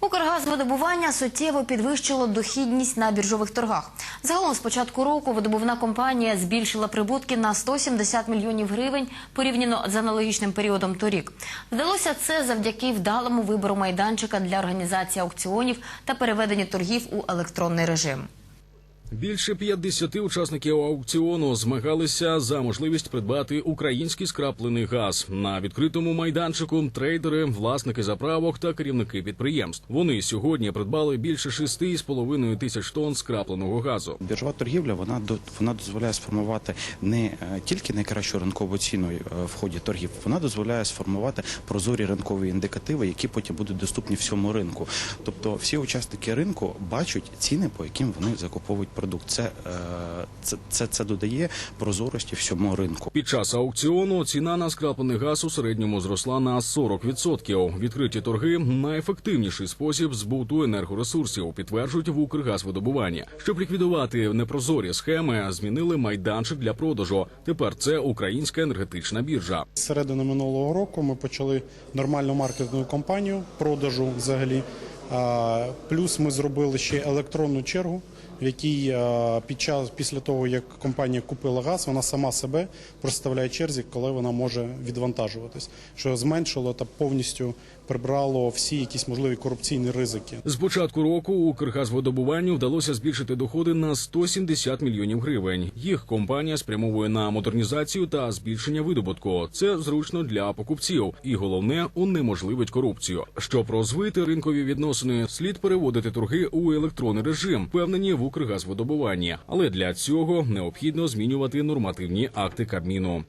Укргазвидобування суттєво підвищило дохідність на біржових торгах. Загалом з початку року видобувна компанія збільшила прибутки на 170 мільйонів гривень порівняно з аналогічним періодом торік. Вдалося це завдяки вдалому вибору майданчика для організації аукціонів та переведення торгів у електронний режим. Більше 50 учасників аукціону змагалися за можливість придбати український скраплений газ на відкритому майданчику. Трейдери, власники заправок та керівники підприємств. Вони сьогодні придбали більше 6,5 тисяч тонн скрапленого газу. Біржова торгівля вона вона дозволяє сформувати не е, тільки найкращу ринкову ціну е, в ході торгів, вона дозволяє сформувати прозорі ринкові індикативи, які потім будуть доступні всьому ринку. Тобто всі учасники ринку бачать ціни, по яким вони закуповують продукт. Це, е, це, це, це додає прозорості всьому ринку. Під час аукціону ціна на скраплений газ у середньому зросла на 40%. Відкриті торги найефективніший спосіб збуту енергоресурсів, підтверджують в Укргазвидобування. Щоб ліквідувати непрозорі схеми, змінили майданчик для продажу. Тепер це українська енергетична біржа. З середини минулого року ми почали нормальну маркетингову кампанію продажу взагалі. Плюс ми зробили ще електронну чергу, в якій під час після того, як компанія купила газ, вона сама себе проставляє черзі, коли вона може відвантажуватись, що зменшило та повністю прибрало всі якісь можливі корупційні ризики. З початку року Укргазвидобуванню вдалося збільшити доходи на 170 мільйонів гривень. Їх компанія спрямовує на модернізацію та збільшення видобутку. Це зручно для покупців, і головне унеможливить корупцію. Щоб розвити ринкові відносини, слід переводити торги у електронний режим, впевнені в Укргазвидобуванні. Але для цього необхідно змінювати нормативні акти Кабміну.